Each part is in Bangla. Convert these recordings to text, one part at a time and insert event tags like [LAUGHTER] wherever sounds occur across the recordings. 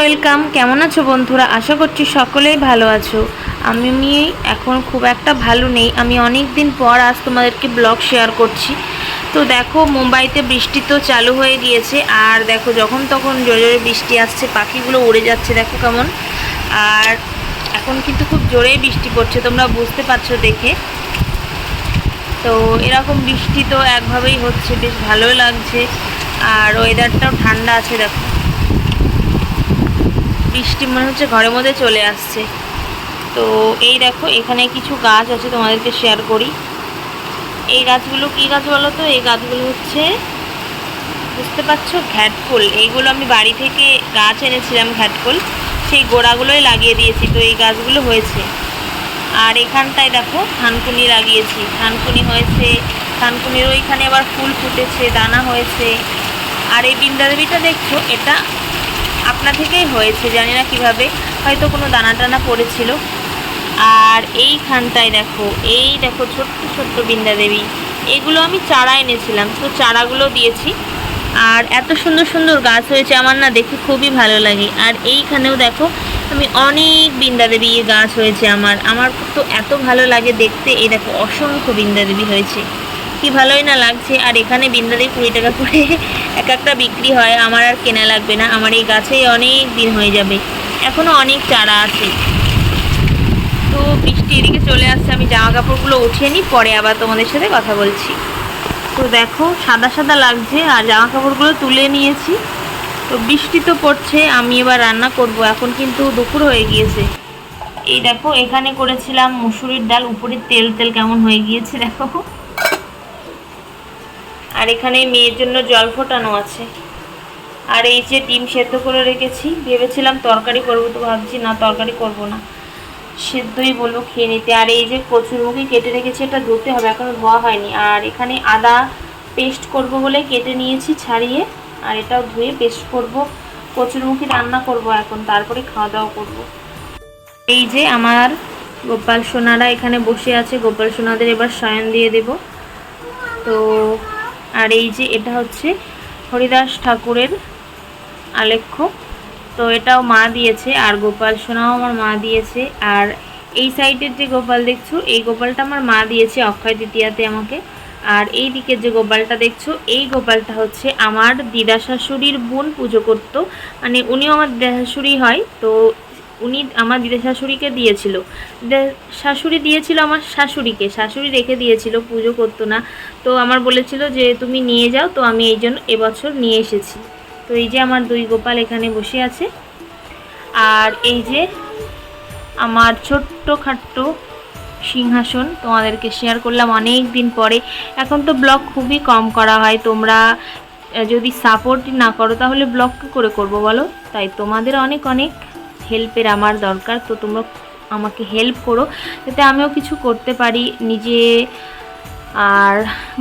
ওয়েলকাম কেমন আছো বন্ধুরা? আশা করছি সকলেই ভালো আছো। আমি এখন খুব একটা ভালো নেই। আমি অনেক দিন পর আজ তোমাদেরকে ব্লগ শেয়ার করছি। তো দেখো, মুম্বাইতে বৃষ্টি তো চালু হয়ে গিয়েছে। আর দেখো, যখন তখন জোরে জোরে বৃষ্টি আসছে, পাখিগুলো উড়ে যাচ্ছে, দেখো কেমন। আর এখন কিন্তু খুব জোরেই বৃষ্টি পড়ছে, তোমরা বুঝতে পারছ দেখে। তো এরকম বৃষ্টি তো একভাবেই হচ্ছে, বেশ ভালোই লাগছে। আর ওয়েদারটাও ঠান্ডা আছে, দেখো। বৃষ্টি মনে হচ্ছে ঘরের মধ্যে চলে আসছে। তো এই দেখো, এখানে কিছু গাছ আছে তোমাদেরকে শেয়ার করি। এই গাছগুলো কী গাছ বলো তো? এই গাছগুলো হচ্ছে, বুঝতে পারছ? ঘ্যাটফুল এইগুলো আমি বাড়ি থেকে গাছ এনেছিলাম ঘ্যাটফুল সেই গোড়াগুলোই লাগিয়ে দিয়েছি, তো এই গাছগুলো হয়েছে। আর এখানটায় দেখো থানকুনি লাগিয়েছি। থানকুনি হয়েছে থানকুনির ওইখানে আবার ফুল ফুটেছে, দানা হয়েছে। আর এই বৃন্দাদেবীটা দেখছ, এটা আপনা থেকেই হয়েছে, জানি না কীভাবে। হয়তো কোনো দানা টানা পড়েছিল। আর এইখানটায় দেখো, এই দেখো ছোট্ট ছোট্ট বৃন্দাদেবী এগুলো আমি চারা এনেছিলাম, তো চারাগুলো দিয়েছি। আর এত সুন্দর সুন্দর গাছ হয়েছে আমার না দেখে খুবই ভালো লাগে। আর এইখানেও দেখো, আমি অনেক বৃন্দাদেবী গাছ হয়েছে আমার। আমার তো এত ভালো লাগে দেখতে। এই দেখো, অসংখ্য বৃন্দাদেবী হয়েছে। কি ভালোই না লাগছে। আর এখানে বৃন্দাদেবী কুড়ি টাকা করে এক একটা বিক্রি হয়, আমার আর কেনা লাগবে না। আমার এই গাছেই অনেক দিন হয়ে যাবে। এখনও অনেক চারা আছে। তো বৃষ্টি এদিকে চলে আসছে, আমি জামা কাপড়গুলো উঠিয়ে নিই, পরে আবার তোমাদের সাথে কথা বলছি। তো দেখো, সাদা সাদা লাগছে, আর জামা কাপড়গুলো তুলে নিয়েছি। তো বৃষ্টি তো পড়ছে, আমি এবার রান্না করব। এখন কিন্তু দুপুর হয়ে গিয়েছে। এই দেখো, এখানে করেছিলাম মুসুরির ডাল উপরে তেল তেল কেমন হয়ে গিয়েছে দেখো। আর এখানে মেয়ের জন্য জল ফোটানো আছে। আর এই যে ডিম সেদ্ধ করে রেখেছি, ভেবেছিলাম তরকারি করব তো ভাবছি না, তরকারি করব না। সেদ্ধই বলব খেয়ে নিতে। আর এই যে কচুর কচুরমুখী কেটে রেখেছি, এটা ধুতে হবে এখনও ধোয়া হয়নি। আর এখানে আদা পেস্ট করব বলে কেটে নিয়েছি ছাড়িয়ে, আর এটাও ধুয়ে পেস্ট করব। কচুরমুখী রান্না করব এখন, তারপরে খাওয়া দাওয়া করব। এই যে আমার গোপাল সোনারা এখানে বসে আছে, গোপাল সোনাদের এবার শয়ন দিয়ে দেব। তো আর এই যে এটা হচ্ছে হরিদাস ঠাকুরের আলেখ্য। তো এটাও মা দিয়েছে, আর গোপাল সোনাও আমার মা দিয়েছে। আর এই সাইডের যে গোপাল দেখছ, এই গোপালটা আমার মা দিয়েছে অক্ষয় তৃতীয়াতে আমাকে। আর এই দিকের যে গোপালটা দেখছ, এই গোপালটা হচ্ছে আমার দিদা শাশুড়ির বোন পুজো করতো। মানে উনিও আমার দিদা শাশুড়ি হয়, তো উনি আমার দিদা শাশুড়িকে দিয়েছিল। শাশুড়ি দিয়েছিল আমার শাশুড়িকে। শাশুড়ি রেখে দিয়েছিল, পুজো করতো না। তো আমার বলেছিল যে, তুমি নিয়ে যাও, তো আমি এই জন্য এবছর নিয়ে এসেছি। তো এই যে আমার দুই গোপাল এখানে বসে আছে। আর এই যে আমার ছোট্ট খাট্ট সিংহাসন তোমাদেরকে শেয়ার করলাম অনেক দিন পরে। এখন তো ব্লগ খুবই কম করা হয়। তোমরা যদি সাপোর্ট না করো, তাহলে ব্লগ কী করে করব বলো? তাই তোমাদের অনেক অনেক হেল্পের আমার দরকার, তো তোমরা আমাকে হেল্প করো, যাতে আমিও কিছু করতে পারি নিজে আর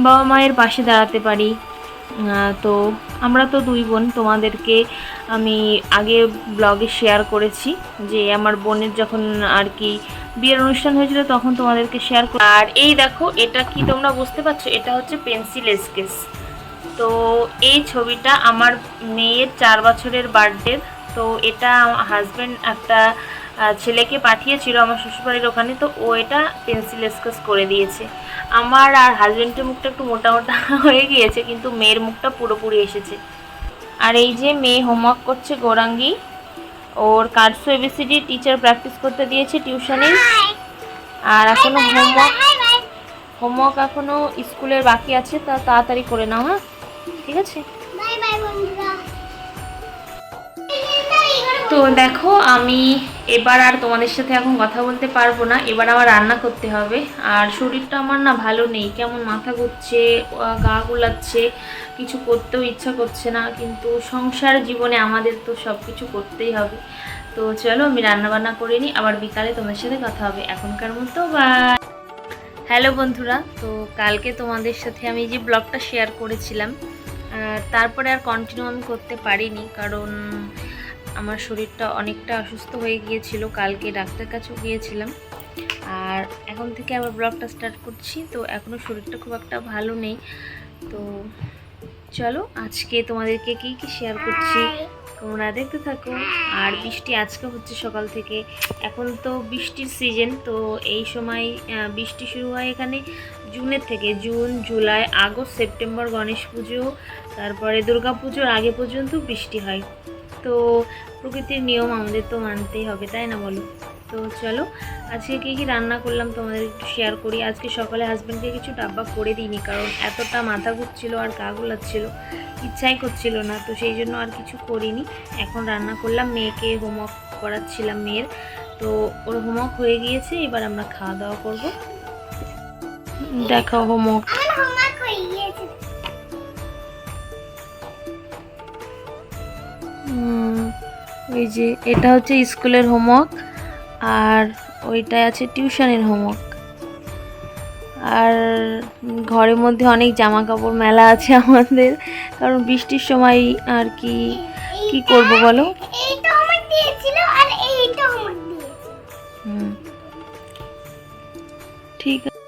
বাবা মায়ের পাশে দাঁড়াতে পারি। তো আমরা তো দুই বোন, তোমাদেরকে আমি আগে ব্লগে শেয়ার করেছি যে আমার বোনের যখন আর কি বিয়ের অনুষ্ঠান হয়েছিল তখন তোমাদেরকে শেয়ার কর আর এই দেখো, এটা কি তোমরা বুঝতে পারছ? এটা হচ্ছে পেন্সিল স্কেচ তো এই ছবিটা আমার মেয়ের চার বছরের বার্থডে তো এটা হাজব্যান্ড একটা ছেলেকে পাঠিয়েছিল আমার শ্বশুরবাড়ির ওখানে তো ও এটা পেন্সিল স্কেচ করে দিয়েছে। আমার আর হাজব্যান্ডের মুখটা একটু মোটা মোটা [LAUGHS] হয়ে গিয়েছে কিন্তু মেয়ের মুখটা পুরোপুরি এসেছে। আর এই যে মেয়ে হোমওয়ার্ক করছে গৌরাঙ্গি ওর কার্ডসো A B C D teacher practice করতে দিয়েছে টিউশনে আর এখনও হোমওয়ার্ক হোমওয়ার্ক এখনও স্কুলের বাকি আছে তা তাড়াতাড়ি করে নাও হ্যাঁ? ঠিক আছে? বাই বাই বন্ধুরা। তো দেখো, আমি এবার আর তোমাদের সাথে এখন কথা বলতে পারব না। এবার আমার রান্না করতে হবে। আর শরীরটা আমার না ভালো নেই। কেমন মাথা ঘুরছে গা গুলাচ্ছে, কিছু করতেও ইচ্ছা করছে না। কিন্তু সংসার জীবনে আমাদের তো সব কিছু করতেই হবে। তো চলো, আমি রান্না বান্না করে নিই। আবার বিকালে তোমাদের সাথে কথা হবে। এখনকার মতো বা হ্যালো বন্ধুরা, তো কালকে তোমাদের সাথে আমি যে ব্লগটা শেয়ার করেছিলাম তারপরে আর কন্টিনিউ আমি করতে পারিনি। কারণ আমার শরীরটা অনেকটা অসুস্থ হয়ে গিয়েছিল কালকে ডাক্তার কাছেও গিয়েছিলাম। আর এখন থেকে আবার ব্লগটা স্টার্ট করছি তো এখনও শরীরটা খুব একটা ভালো নেই। তো চলো আজকে তোমাদেরকে কী কী শেয়ার করছি তোমরা দেখতে থাকো। আর বৃষ্টি আজকে হচ্ছে সকাল থেকে। এখন তো বৃষ্টির সিজন তো এই সময় বৃষ্টি শুরু হয় এখানে জুনের থেকে। June July August September Ganesh Puja তারপরে দুর্গা পুজোর আগে পর্যন্ত বৃষ্টি হয়। তো প্রকৃতির নিয়ম আমাদের তো মানতেই হবে, তাই না বলো? তো চলো, আজকে কী কী রান্না করলাম তোমাদের একটু শেয়ার করি। আজকে সকালে হাজব্যান্ডকে কিছু ডাব্বা করে দিইনি, কারণ এতটা মাথা ঘুরছিল আর গা গুলাচ্ছিল, ইচ্ছাই করছিল না, তো সেই জন্য আর কিছু করিনি। এখন রান্না করলাম, মেয়েকে হোমওয়ার্ক করাচ্ছিলাম মেয়ের, তো ওর হোমওয়ার্ক হয়ে গিয়েছে, এবার আমরা খাওয়া দাওয়া করব। দেখাও হোমওয়ার্ক ওই যে এটা হচ্ছে স্কুলের হোমওয়ার্ক আর ওইটা আছে টিউশনের হোমওয়ার্ক। আর ঘরের মধ্যে অনেক জামা কাপড় মেলা আছে আমাদের কারণ বৃষ্টির সময় আর কি কি করব বলো। ঠিক আছে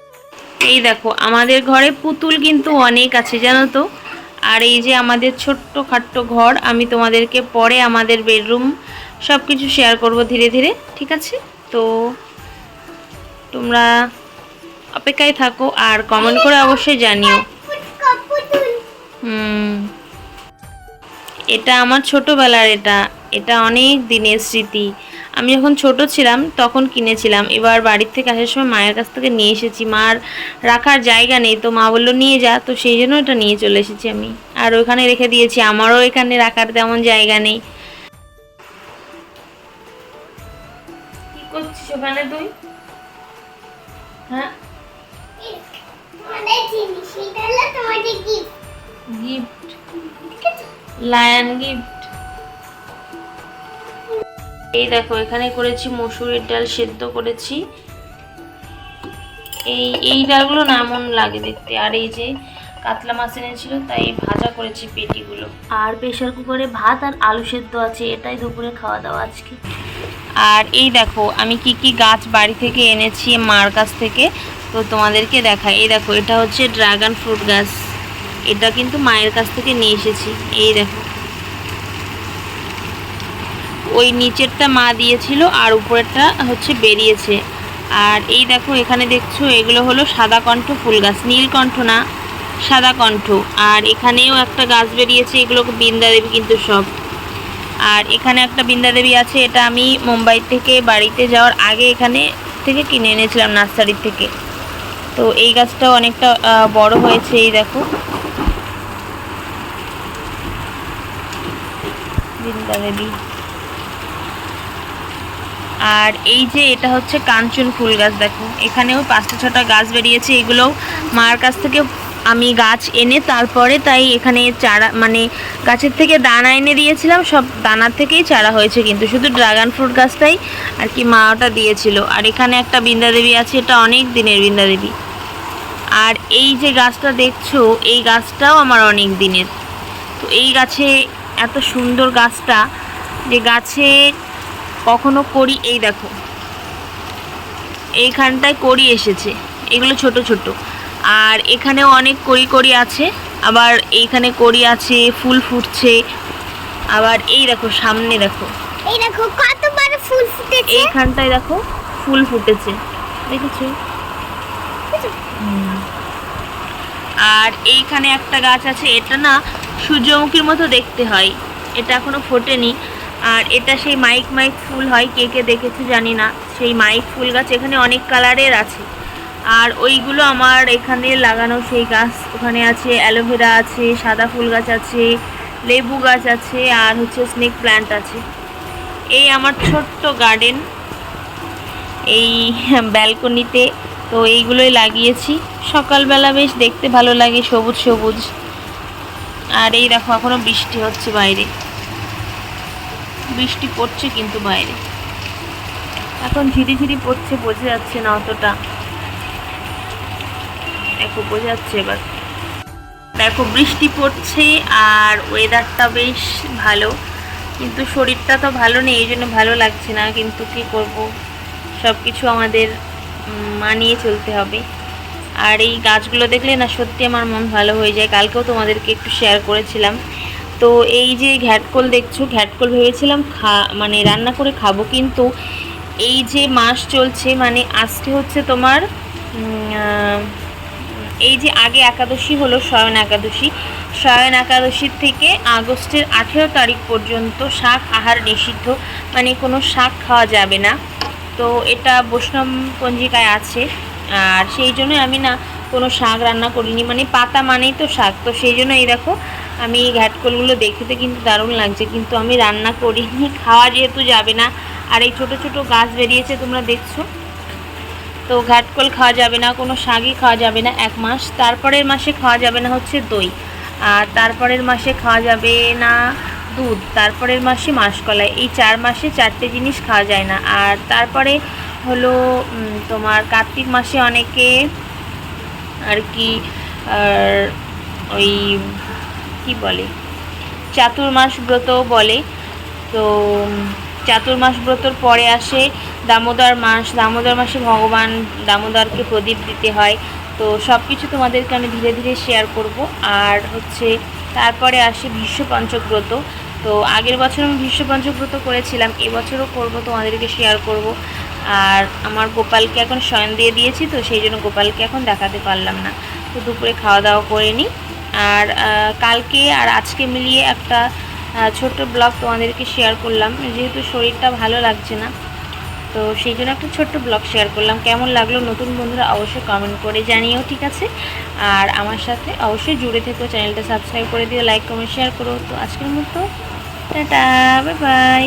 এই দেখো আমাদের ঘরে পুতুল কিন্তু অনেক আছে জানো তো? আর এই যে আমাদের ছোট্ট খাট্ট ঘর, আমি তোমাদেরকে পরে আমাদের বেডরুম সব কিছু শেয়ার করব ধীরে ধীরে, ঠিক আছে? তো তোমরা অপেক্ষায় থাকো আর কমেন্ট করে অবশ্যই জানিও। হুম। এটা আমার ছোটবেলার এটা এটা অনেক দিনের স্মৃতি। আমি যখন ছোট ছিলাম তখন কিনেছিলাম। এবার বাড়ির থেকে আসার সময় মায়ের কাছ থেকে নিয়ে এসেছি। মার রাখার জায়গা নেই তো মা বলল নিয়ে যা। তো সেই জন্য এটা নিয়ে চলে এসেছি আমি। আর ওখানে রেখে দিয়েছি। আমারও এখানে রাখার তেমন জায়গা নেই। কি করছিস ওখানে তুই? হ্যাঁ? গিফট লায়ন গিফট এই দেখো এখানে করেছি মসুরের ডাল সেদ্ধ করেছি। এই এই ডালগুলো না এমন লাগে দেখতে। আর এই যে কাতলা মাছ এনেছিল তাই ভাজা করেছি পেটিগুলো। আর প্রেশার কুকারে ভাত আর আলু সেদ্ধ আছে এটাই দুপুরে খাওয়া দাওয়া আজকে। আর এই দেখো আমি কি কি গাছ বাড়ি থেকে এনেছি মার কাছ থেকে তো তোমাদেরকে দেখাই। এই দেখো এটা হচ্ছে ড্রাগন ফ্রুট গাছ। এটা কিন্তু মায়ের কাছ থেকে নিয়ে এসেছি। এই দেখো। ওই নিচেরটা মা দিয়েছিল আর উপরেরটা হচ্ছে বেরিয়েছে। আর এই দেখো, এখানে দেখছ, এগুলো হলো সাদা কণ্ঠ ফুল গাছ নীলকণ্ঠ না, সাদা কণ্ঠ। আর এখানেও একটা গাছ বেরিয়েছে এগুলো বৃন্দা দেবী কিন্তু সব। আর এখানে একটা বৃন্দা দেবী আছে, এটা আমি মুম্বাই থেকে বাড়িতে যাওয়ার আগে এখানে থেকে কিনে এনেছিলাম নার্সারি থেকে। তো এই গাছটাও অনেকটা বড় হয়েছে, এই দেখো। বৃন্দা দেবী। আর এই যে এটা হচ্ছে কাঞ্চন ফুল গাছ, দেখো। এখানেও পাঁচটা, ছটা গাছ বেরিয়েছে, এগুলোও মার কাছ থেকে আমি গাছ এনে তারপরে তাই এখানে চারা মানে গাছের থেকে দানা এনে দিয়েছিলাম, সব দানার থেকেই চারা হয়েছে কিন্তু, শুধু ড্রাগন ফ্রুট গাছটাই আর কি মা ওটা দিয়েছিল। আর এখানে একটা বৃন্দা দেবী আছে, এটা অনেক দিনের বৃন্দা দেবী। আর এই যে গাছটা দেখছ, এই গাছটাও আমার অনেক দিনের। তো এই গাছে এত সুন্দর গাছটা, যে গাছে কখনো করি এই দেখো। এইখানটায় করি এসেছে। এগুলো ছোট ছোট। আর এখানেও অনেক করি করি আছে। আবার এইখানে করি আছে ফুল ফুটছে। আবার এই দেখো সামনে দেখো। এই দেখো কত বড় ফুল ফুটেছে। এইখানটায় দেখো ফুল ফুটেছে। দেখেছ? আর এইখানে একটা গাছ আছে এটা না সূর্যমুখীর মতো দেখতে হয়। এটা এখনও ফোটেনি। আর এটা সেই মাইক মাইক ফুল হয়, কে কে দেখেছে জানি না। সেই মাইক ফুল গাছ এখানে অনেক কালারের আছে। আর ওইগুলো আমার এখানে লাগানো সেই গাছ। ওখানে আছে অ্যালোভেরা আছে, সাদা ফুল গাছ আছে, লেবু গাছ আছে, আর হচ্ছে স্নেক প্ল্যান্ট আছে। এই আমার ছোট্ট গার্ডেন, এই ব্যালকনিতে। তো এইগুলোই লাগিয়েছি। সকালবেলা বেশ দেখতে ভালো লাগে, সবুজ সবুজ। আর এই দেখো, এখনও বৃষ্টি হচ্ছে বাইরে। বৃষ্টি পড়ছে কিন্তু বাইরে। এখন ঝিরি ঝিরি পড়ছে, বোঝা যাচ্ছে না অতটা। দেখো, বোঝা যাচ্ছে এবার। দেখো, বৃষ্টি পড়ছে আর ওয়েদারটা বেশ ভালো। কিন্তু শরীরটা তো ভালো নেই, এই জন্য ভালো লাগছে না। কিন্তু কি করব? সব কিছু আমাদের মানিয়ে চলতে হবে। আর এই গাছগুলো দেখলে না সত্যি আমার মন ভালো হয়ে যায়। কালকেও তোমাদেরকে একটু শেয়ার করেছিলাম। তো এই যে ঘ্যাটকোল দেখছ, ঘ্যাটকোল ভেবেছিলাম খা মানে রান্না করে খাব, কিন্তু এই যে মাস চলছে মানে আজকে হচ্ছে তোমার এই যে আগে একাদশী হলো শয়ন একাদশী। শয়ন একাদশীর থেকে আগস্টের আঠেরো তারিখ পর্যন্ত শাক আহার নিষিদ্ধ মানে কোনো শাক খাওয়া যাবে না। তো এটা বৈষ্ণব পঞ্জিকায় আছে, আর সেই জন্য আমি না কোনো শাক রান্না করিনি মানে পাতা মানেই তো শাক। তো সেই জন্য এই দেখো আমি এই ঘ্যাটকলগুলো দেখতে কিন্তু দারুণ লাগছে, কিন্তু আমি রান্না করিনি খাওয়া যেহেতু যাবে না। আর এই ছোট ছোট গাছ বেরিয়েছে, তোমরা দেখছ? তো ঘাটকল খাওয়া যাবে না, কোনো শাকই খাওয়া যাবে না এক মাস। তারপরের মাসে খাওয়া যাবে না হচ্ছে দই। আর তারপরের মাসে খাওয়া যাবে না দুধ। তারপরের মাসে মাসকলাই। এই চার মাসে চারটে জিনিস খাওয়া যায় না। আর তারপরে হলো তোমার কার্তিক মাসে অনেকে আর কি, আর ওই কি বলে? চাতুর্মাস ব্রত বলে। তো চাতুর্মাস ব্রতর পরে আসে দামোদর মাস। দামোদর মাসে ভগবান দামোদরকে প্রদীপ দিতে হয়। তো সব কিছু তোমাদেরকে আমি ধীরে ধীরে শেয়ার করব। আর হচ্ছে, তারপরে আসে পঞ্চব্রত তো, আগের বছর আমি পঞ্চব্রত করেছিলাম, এবছরও করব, তোমাদেরকে শেয়ার করব। আর আমার গোপালকে এখন শয়ন দিয়ে দিয়েছি, তো সেই জন্য গোপালকে এখন দেখাতে পারলাম না। তো দুপুরে খাওয়া দাওয়া করে নিই। আর কালকে আর আজকে মিলিয়ে একটা ছোট্ট ব্লগ তোমাদেরকে শেয়ার করলাম। যেহেতু শরীরটা ভালো লাগছে না, তো সেই জন্য একটা ছোট্ট ব্লগ শেয়ার করলাম। কেমন লাগল নতুন বন্ধুরা অবশ্যই কমেন্ট করে জানিও, ঠিক আছে? আর আমার সাথে অবশ্যই জুড়ে থেকো, চ্যানেলটা সাবস্ক্রাইব করে দিও লাইক কমেন্ট শেয়ার করো। তো আজকের মতো, টাটা বাই বাই